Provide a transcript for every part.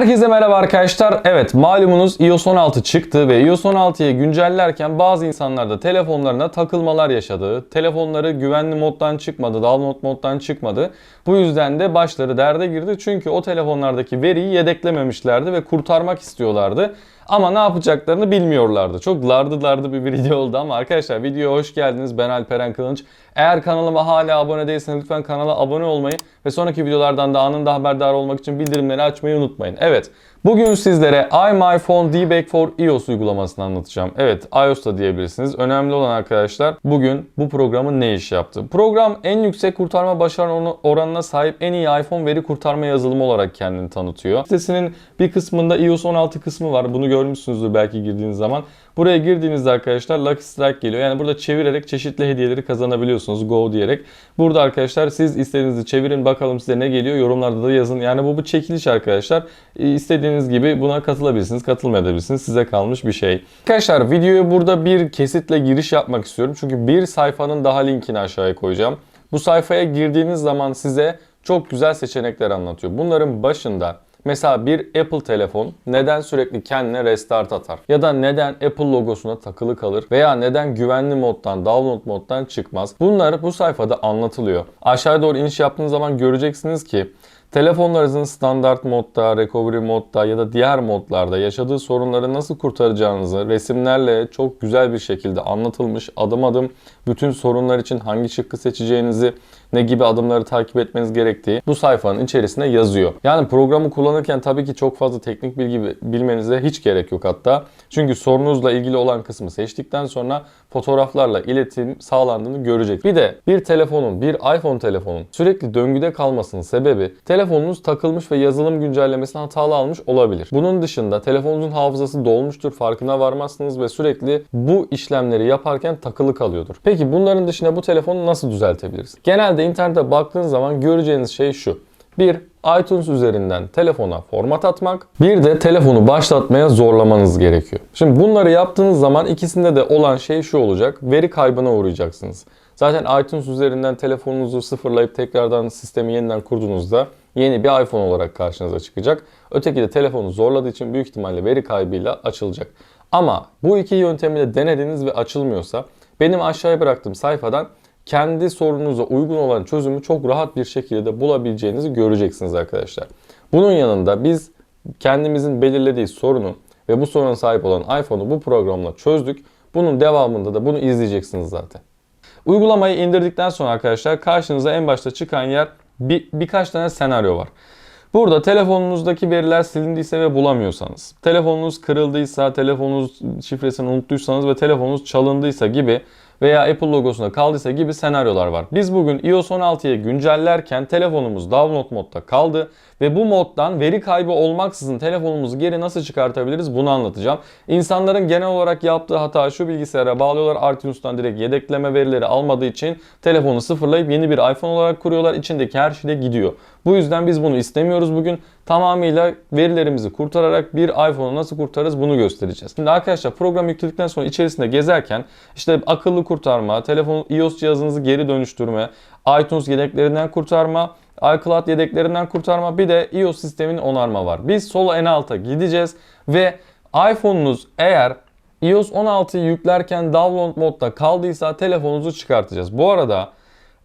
Herkese merhaba arkadaşlar. Evet malumunuz iOS 16 çıktı ve iOS 16'yı güncellerken bazı insanlar da telefonlarına takılmalar yaşadı. Telefonları güvenli moddan çıkmadı, download moddan çıkmadı. Bu yüzden de başları derde girdi. Çünkü o telefonlardaki veriyi yedeklememişlerdi ve kurtarmak istiyorlardı. Ama ne yapacaklarını bilmiyorlardı. Çok lardı lardı bir video oldu ama arkadaşlar videoya hoş geldiniz. Ben Alperen Kılınç. Eğer kanalıma hala abone değilseniz lütfen kanala abone olmayı ve sonraki videolardan da anında haberdar olmak için bildirimleri açmayı unutmayın. Evet, bugün sizlere iMyPhone Debug for iOS uygulamasını anlatacağım. Evet, iOS da diyebilirsiniz. Önemli olan arkadaşlar bugün bu programın ne iş yaptığı. Program en yüksek kurtarma başarı oranına sahip en iyi iPhone veri kurtarma yazılımı olarak kendini tanıtıyor. Sitesinin bir kısmında iOS 16 kısmı var. Bunu görmüşsünüzdür belki girdiğiniz zaman. Buraya girdiğinizde arkadaşlar Lucky Strike geliyor. Yani burada çevirerek çeşitli hediyeleri kazanabiliyorsunuz Go diyerek. Burada arkadaşlar siz istediğinizi çevirin bakalım size ne geliyor. Yorumlarda da yazın. Yani bu bir çekiliş arkadaşlar. E, İstediğiniz gibi buna katılabilirsiniz, katılmayabilirsiniz. Size kalmış bir şey. Arkadaşlar videoya burada bir kesitle giriş yapmak istiyorum. Çünkü bir sayfanın daha linkini aşağıya koyacağım. Bu sayfaya girdiğiniz zaman size çok güzel seçenekler anlatıyor. Bunların başında Mesela bir Apple telefon neden sürekli kendine restart atar? Ya da neden Apple logosuna takılı kalır? Veya neden güvenli moddan, download moddan çıkmaz? Bunlar bu sayfada anlatılıyor. Aşağıya doğru iniş yaptığınız zaman göreceksiniz ki Telefonlarınızın standart modda, recovery modda ya da diğer modlarda yaşadığı sorunları nasıl kurtaracağınızı resimlerle çok güzel bir şekilde anlatılmış. Adım adım bütün sorunlar için hangi şıkkı seçeceğinizi, ne gibi adımları takip etmeniz gerektiği bu sayfanın içerisinde yazıyor. Yani programı kullanırken tabii ki çok fazla teknik bilgi bilmenize hiç gerek yok hatta. Çünkü sorunuzla ilgili olan kısmı seçtikten sonra fotoğraflarla iletim sağlandığını görecek. Bir de bir telefonun, bir iPhone telefonun sürekli döngüde kalmasının sebebi telefonunuz takılmış ve yazılım güncellemesini hatalı almış olabilir. Bunun dışında telefonunuzun hafızası dolmuştur, farkına varmazsınız ve sürekli bu işlemleri yaparken takılı kalıyordur. Peki bunların dışında bu telefonu nasıl düzeltebiliriz? Genelde internete baktığınız zaman göreceğiniz şey şu. Bir, iTunes üzerinden telefona format atmak. Bir de telefonu başlatmaya zorlamanız gerekiyor. Şimdi bunları yaptığınız zaman ikisinde de olan şey şu olacak. Veri kaybına uğrayacaksınız. Zaten iTunes üzerinden telefonunuzu sıfırlayıp tekrardan sistemi yeniden kurduğunuzda yeni bir iPhone olarak karşınıza çıkacak. Öteki de telefonu zorladığı için büyük ihtimalle veri kaybıyla açılacak. Ama bu iki yöntemi de denediniz ve açılmıyorsa benim aşağıya bıraktığım sayfadan kendi sorununuza uygun olan çözümü çok rahat bir şekilde de bulabileceğinizi göreceksiniz arkadaşlar. Bunun yanında biz kendimizin belirlediği sorunu ve bu soruna sahip olan iPhone'u bu programla çözdük. Bunun devamında da bunu izleyeceksiniz zaten. Uygulamayı indirdikten sonra arkadaşlar karşınıza en başta çıkan yer bir, birkaç tane senaryo var. Burada telefonunuzdaki veriler silindiyse ve bulamıyorsanız, telefonunuz kırıldıysa, telefonunuz şifresini unuttuysanız ve telefonunuz çalındıysa gibi veya Apple logosuna kaldıysa gibi senaryolar var. Biz bugün iOS 16'yı güncellerken telefonumuz download modda kaldı ve bu moddan veri kaybı olmaksızın telefonumuzu geri nasıl çıkartabiliriz bunu anlatacağım. İnsanların genel olarak yaptığı hata şu bilgisayara bağlıyorlar iTunes'tan direkt yedekleme verileri almadığı için telefonu sıfırlayıp yeni bir iPhone olarak kuruyorlar. İçindeki her şey de gidiyor. Bu yüzden biz bunu istemiyoruz bugün. Tamamıyla verilerimizi kurtararak bir iPhone'u nasıl kurtarırız bunu göstereceğiz. Şimdi arkadaşlar program yükledikten sonra içerisinde gezerken işte akıllı kurtarma, telefon iOS cihazınızı geri dönüştürme, iTunes yedeklerinden kurtarma, iCloud yedeklerinden kurtarma bir de iOS sistemin onarma var. Biz sol en alta gideceğiz ve iPhone'unuz eğer iOS 16'yı yüklerken download modda kaldıysa telefonunuzu çıkartacağız. Bu arada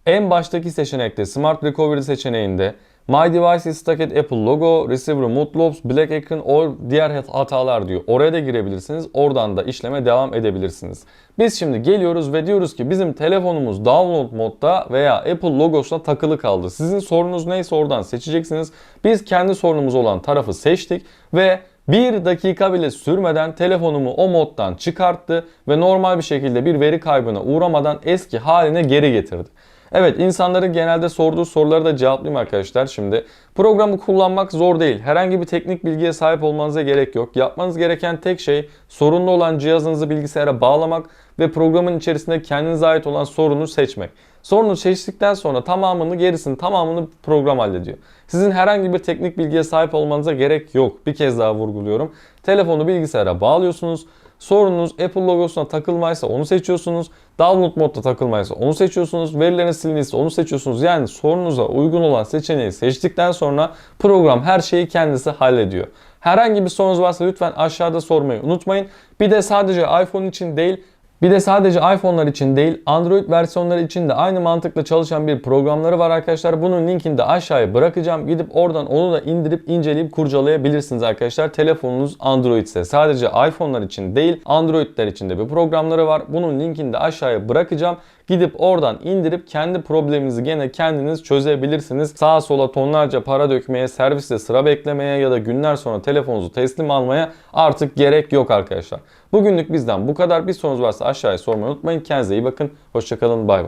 en baştaki seçenekte Smart Recovery seçeneğinde My device is stuck at Apple logo, receiver lobs, black icon or diğer hatalar diyor. Oraya da girebilirsiniz. Oradan da işleme devam edebilirsiniz. Biz şimdi geliyoruz ve diyoruz ki bizim telefonumuz download modda veya Apple logosuna takılı kaldı. Sizin sorunuz neyse oradan seçeceksiniz. Biz kendi sorunumuz olan tarafı seçtik ve bir dakika bile sürmeden telefonumu o moddan çıkarttı ve normal bir şekilde bir veri kaybına uğramadan eski haline geri getirdi. Evet insanların genelde sorduğu soruları da cevaplayayım arkadaşlar şimdi. Programı kullanmak zor değil. Herhangi bir teknik bilgiye sahip olmanıza gerek yok. Yapmanız gereken tek şey sorunlu olan cihazınızı bilgisayara bağlamak ve programın içerisinde kendinize ait olan sorunu seçmek. Sorunu seçtikten sonra tamamını gerisini tamamını program hallediyor. Sizin herhangi bir teknik bilgiye sahip olmanıza gerek yok. Bir kez daha vurguluyorum. Telefonu bilgisayara bağlıyorsunuz. Sorununuz Apple logosuna takılmaysa onu seçiyorsunuz. Download modda takılmaysa onu seçiyorsunuz. Verileriniz silindiyse onu seçiyorsunuz. Yani sorunuza uygun olan seçeneği seçtikten sonra program her şeyi kendisi hallediyor. Herhangi bir sorunuz varsa lütfen aşağıda sormayı unutmayın. Bir de sadece iPhone için değil bir de sadece iPhone'lar için değil Android versiyonları için de aynı mantıkla çalışan bir programları var arkadaşlar. Bunun linkini de aşağıya bırakacağım. Gidip oradan onu da indirip inceleyip kurcalayabilirsiniz arkadaşlar. Telefonunuz Android ise sadece iPhone'lar için değil Android'ler için de bir programları var. Bunun linkini de aşağıya bırakacağım. Gidip oradan indirip kendi probleminizi gene kendiniz çözebilirsiniz. Sağa sola tonlarca para dökmeye, serviste sıra beklemeye ya da günler sonra telefonunuzu teslim almaya artık gerek yok arkadaşlar. Bugünlük bizden bu kadar. Bir sorunuz varsa aşağıya sormayı unutmayın. Kendinize iyi bakın. Hoşçakalın. Bay bay.